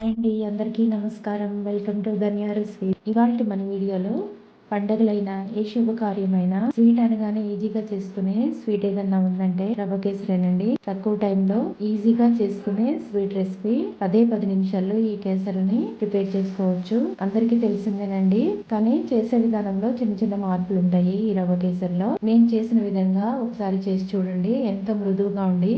అండి అందరికీ నమస్కారం. వెల్కమ్ టు ధన్యారు స్వీట్. ఇవాళ మన వీడియోలో పండగలైన ఏ శుభకార్యమైన స్వీట్ అనగానే ఈజీగా చేసుకునే స్వీట్ ఏదన్నా ఉందంటే రవ్వ కేసరేనండి తక్కువ టైంలో ఈజీగా చేసుకునే స్వీట్ రెసిపీ పదే పది నిమిషాల్లో ఈ కేసరిని ప్రిపేర్ చేసుకోవచ్చు. అందరికీ తెలిసిందేనండి. కానీ చేసే విధానంలో చిన్న చిన్న మార్పులు ఉంటాయి ఈ రవ్వ కేసరిలో నేను చేసిన విధంగా ఒకసారి చేసి చూడండి. ఎంత మృదువుగా ఉండి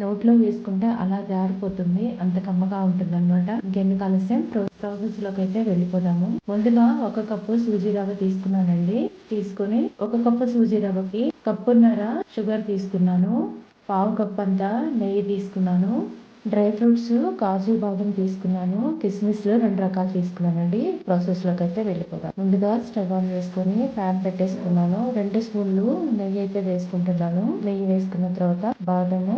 నోట్లో వేసుకుంటే అలా జారిపోతుంది. అంత కమ్మగా ఉంటుంది అనమాట ఇంకెందుకు ఆలస్యం ప్రాసెస్లోకి అయితే వెళ్ళిపోదాము. ముందుగా ఒక కప్పు సూజీ రవ్వ తీసుకున్నానండి. తీసుకొని ఒక కప్పు సూజీ రవ్వకి కప్పున్నర షుగర్ తీసుకున్నాను. పావు కప్ అంతా నెయ్యి తీసుకున్నాను. డ్రై ఫ్రూట్స్ కాజు బాదం తీసుకున్నాను. కిస్మిస్లో రెండు రకాలు తీసుకున్నానండి. ప్రాసెస్లోకి అయితే వెళ్ళిపోదాం. ముందుగా స్టవ్ ఆన్ చేసుకొని ప్యాన్ పెట్టేసుకున్నాను. రెండు స్పూన్లు నెయ్యి అయితే వేసుకుంటున్నాను. నెయ్యి వేసుకున్న తర్వాత బాదము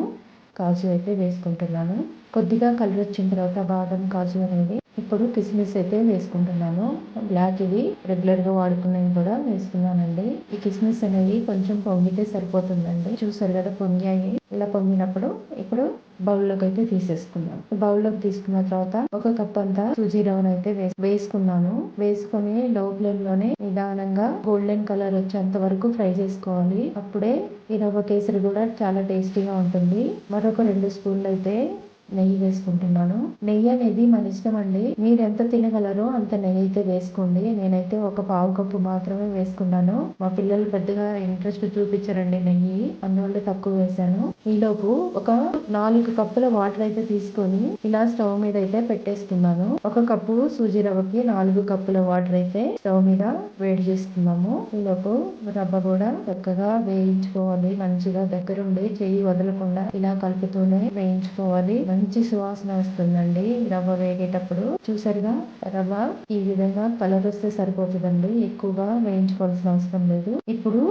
కాజు అయితే వేసుకుంటున్నాను. కొద్దిగా కలర్ వచ్చిన తర్వాత బాదం కాజు అనేది ఇప్పుడు కిస్మిస్ అయితే వేసుకుంటున్నాను. బ్లాక్ ఇది రెగ్యులర్గా వాడుకునేవి కూడా వేసుకున్నానండి. ఈ కిస్మిస్ అనేది కొంచెం పొంగితే సరిపోతుందండి. చూసారు కదా పొంగాయి. ఇలా పొంగినప్పుడు ఇప్పుడు బౌల్లోకి అయితే తీసేసుకున్నాం బౌల్లోకి తీసుకున్న తర్వాత ఒక కప్ అంతా సూజీ రవ్వను అయితే వేసుకున్నాను. వేసుకొని లో ఫ్లేమ్లోనే నిదానంగా గోల్డెన్ కలర్ వచ్చేంత వరకు ఫ్రై చేసుకోవాలి. అప్పుడే ఈ రవ్వ కేసరి కూడా చాలా టేస్టీగా ఉంటుంది. మరొక రెండు స్పూన్లు అయితే నెయ్యి వేసుకుంటున్నాను. నెయ్యి అనేది మన ఇష్టం అండి. మీరు ఎంత తినగలరో అంత నెయ్యి అయితే వేసుకోండి. నేనైతే ఒక పావు కప్పు మాత్రమే వేసుకున్నాను. మా పిల్లలు పెద్దగా ఇంట్రెస్ట్ చూపించారండి నెయ్యి. అందువల్ల తక్కువ వేసాను ఈలోపు ఒక నాలుగు కప్పుల వాటర్ అయితే తీసుకొని ఇలా స్టవ్ మీద అయితే పెట్టేస్తున్నాను ఒక కప్పు సూజీ రవ్వకి నాలుగు కప్పుల వాటర్ అయితే స్టవ్ మీద వేడి చేస్తున్నాము. ఈలోపు రవ్వ కూడా చక్కగా వేయించుకోవాలి. మంచిగా దగ్గరుండి చెయ్యి వదలకుండా ఇలా కలుపుతూనే వేయించుకోవాలి. మంచి సువాసన వస్తుందండి రవ్వ వేగేటప్పుడు. చూసారుగా రవ్వ ఈ విధంగా కలర్ వస్తే సరిపోతుందండి. ఎక్కువగా వేయించుకోవాల్సిన అవసరం లేదు. ఇప్పుడు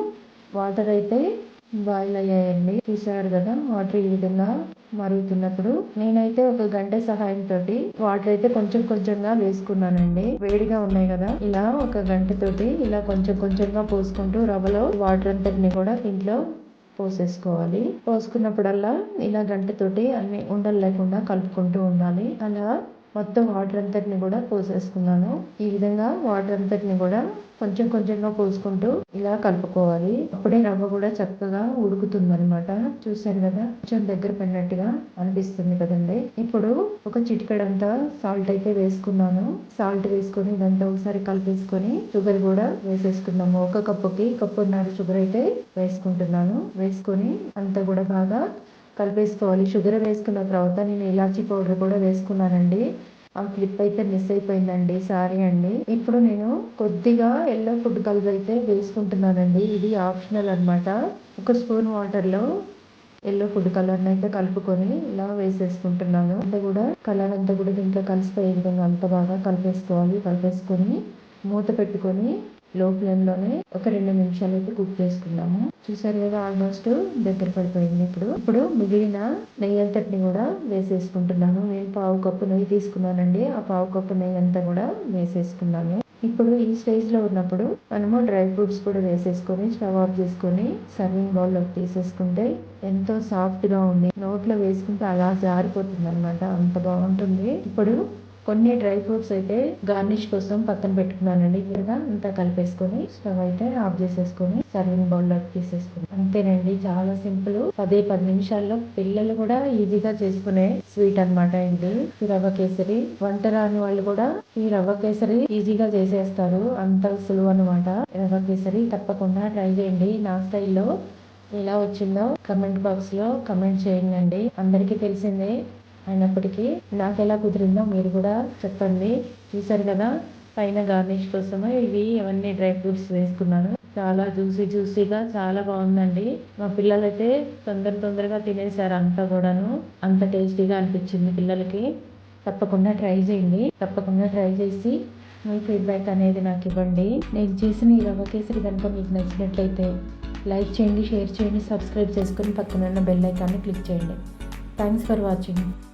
వాటర్ అయితే బాయిల్ అయ్యాయండి చూసారు కదా వాటర్ ఈ విధంగా మరుగుతున్నప్పుడు. నేనైతే ఒక గంట సహాయంతో వాటర్ అయితే కొంచెం కొంచెంగా వేసుకున్నానండి. వేడిగా ఉన్నాయి కదా ఇలా ఒక గంట తోటి ఇలా కొంచెం కొంచెంగా పోసుకుంటూ రవ్వలో వాటర్ అంతటిని కూడా దీంట్లో పోసేసుకోవాలి. పోసుకున్నప్పుడల్లా ఇలా గంటతోటి అన్ని ఉండలు లేకుండా కలుపుకుంటూ ఉండాలి. అలా మొత్తం వాటర్ అంతటిని కూడా పోసేసుకున్నాను. ఈ విధంగా వాటర్ అంతటిని కూడా కొంచెం కొంచెంగా పోసుకుంటూ ఇలా కలుపుకోవాలి. అప్పుడే రవ్వ కూడా చక్కగా ఉడుకుతుంది అనమాట చూసారు కదా? కొంచెం దగ్గర పడినట్టుగా అనిపిస్తుంది కదండి. ఇప్పుడు ఒక చిటికడంతా సాల్ట్ అయితే వేసుకున్నాను. సాల్ట్ వేసుకొని ఇదంతా ఒకసారి కలిపేసుకొని షుగర్ కూడా వేసేసుకున్నాము ఒక కప్పుకి కప్పున్నర షుగర్ అయితే వేసుకుంటున్నాను. వేసుకొని అంతా కూడా బాగా కలిపేసుకోవాలి షుగర్ వేసుకున్న తర్వాత నేను ఇలాచీ పౌడర్ కూడా వేసుకున్నానండి. ఆ క్లిప్ అయితే మిస్ అయిపోయిందండి. సారీ అండి. ఇప్పుడు నేను కొద్దిగా ఎల్లో ఫుడ్ కలర్ అయితే వేసుకుంటున్నానండి. ఇది ఆప్షనల్ అనమాట ఒక స్పూన్ వాటర్లో ఎల్లో ఫుడ్ కలర్ని అయితే కలుపుకొని ఇలా వేసేసుకుంటున్నాను. అంతా కూడా కలర్ అంతా కూడా దీంట్లో కలిసిపోయే విధంగా అంత బాగా కలిపేసుకోవాలి. కలిపేసుకొని మూత పెట్టుకొని లో ఫ్లేమ్లోనే ఒక రెండు నిమిషాలు అయితే కుక్ చేసుకున్నాము చూసారు కదా ఆల్మోస్ట్ దగ్గర పడిపోయింది ఇప్పుడు. ఇప్పుడు మిగిలిన నెయ్యి అంతటిని కూడా వేసేసుకుంటున్నాను. నేను పావు కప్పు నెయ్యి తీసుకున్నానండి. ఆ పావు కప్పు నెయ్యి అంతా కూడా వేసేసుకున్నాను. ఇప్పుడు ఈ స్టేజ్లో ఉన్నప్పుడు మనము డ్రై ఫ్రూట్స్ కూడా వేసేసుకొని స్టవ్ ఆఫ్ చేసుకొని సర్వింగ్ బౌల్లోకి తీసేసుకుంటే ఎంతో సాఫ్ట్గా ఉంది. నోట్లో వేసుకుంటే అలా జారిపోతుంది అనమాట అంత బాగుంటుంది. ఇప్పుడు కొన్ని డ్రై ఫ్రూట్స్ అయితే గార్నిష్ కోసం పక్కన పెట్టుకున్నానండి. ఇలాగా అంతా కలిపేసుకొని స్టవ్ అయితే ఆఫ్ చేసేసుకొని సర్వింగ్ బౌల్లోకి తీసేసుకుని అంతేనండి చాలా సింపుల్. పదే పది నిమిషాల్లో పిల్లలు కూడా ఈజీగా చేసుకునే స్వీట్ అనమాట ఇది. ఈ రవ్వ కేసరి. వంట రాని వాళ్ళు కూడా ఈ రవ్వ కేసరి ఈజీగా చేసేస్తారు. అంత సులువు అనమాట రవ్వ కేసరి తప్పకుండా ట్రై చేయండి. నా స్టైల్లో ఎలా వచ్చిందో కమెంట్ బాక్స్లో కమెంట్ చేయండి. అందరికీ తెలిసిందే. అయినప్పటికీ నాకు ఎలా కుదిరిందో మీరు కూడా చెప్పండి. చూసారు కదా పైన గార్నిష్ కోసము ఇవి ఇవన్నీ డ్రై ఫ్రూట్స్ వేసుకున్నాను. చాలా జ్యూసీ జ్యూసీగా చాలా బాగుందండి. మా పిల్లలైతే తొందర తొందరగా తినేసారు అంతా కూడాను. అంత టేస్టీగా అనిపించింది పిల్లలకి. తప్పకుండా ట్రై చేయండి. తప్పకుండా ట్రై చేసి మీ ఫీడ్బ్యాక్ అనేది నాకు ఇవ్వండి. నేను చేసిన ఈ రవ్వ కేసరి కనుక మీకు నచ్చినట్లయితే లైక్ చేయండి షేర్ చేయండి సబ్స్క్రైబ్ చేసుకొని పక్కనున్న బెల్ ఐకాన్ని క్లిక్ చేయండి. Thanks for watching.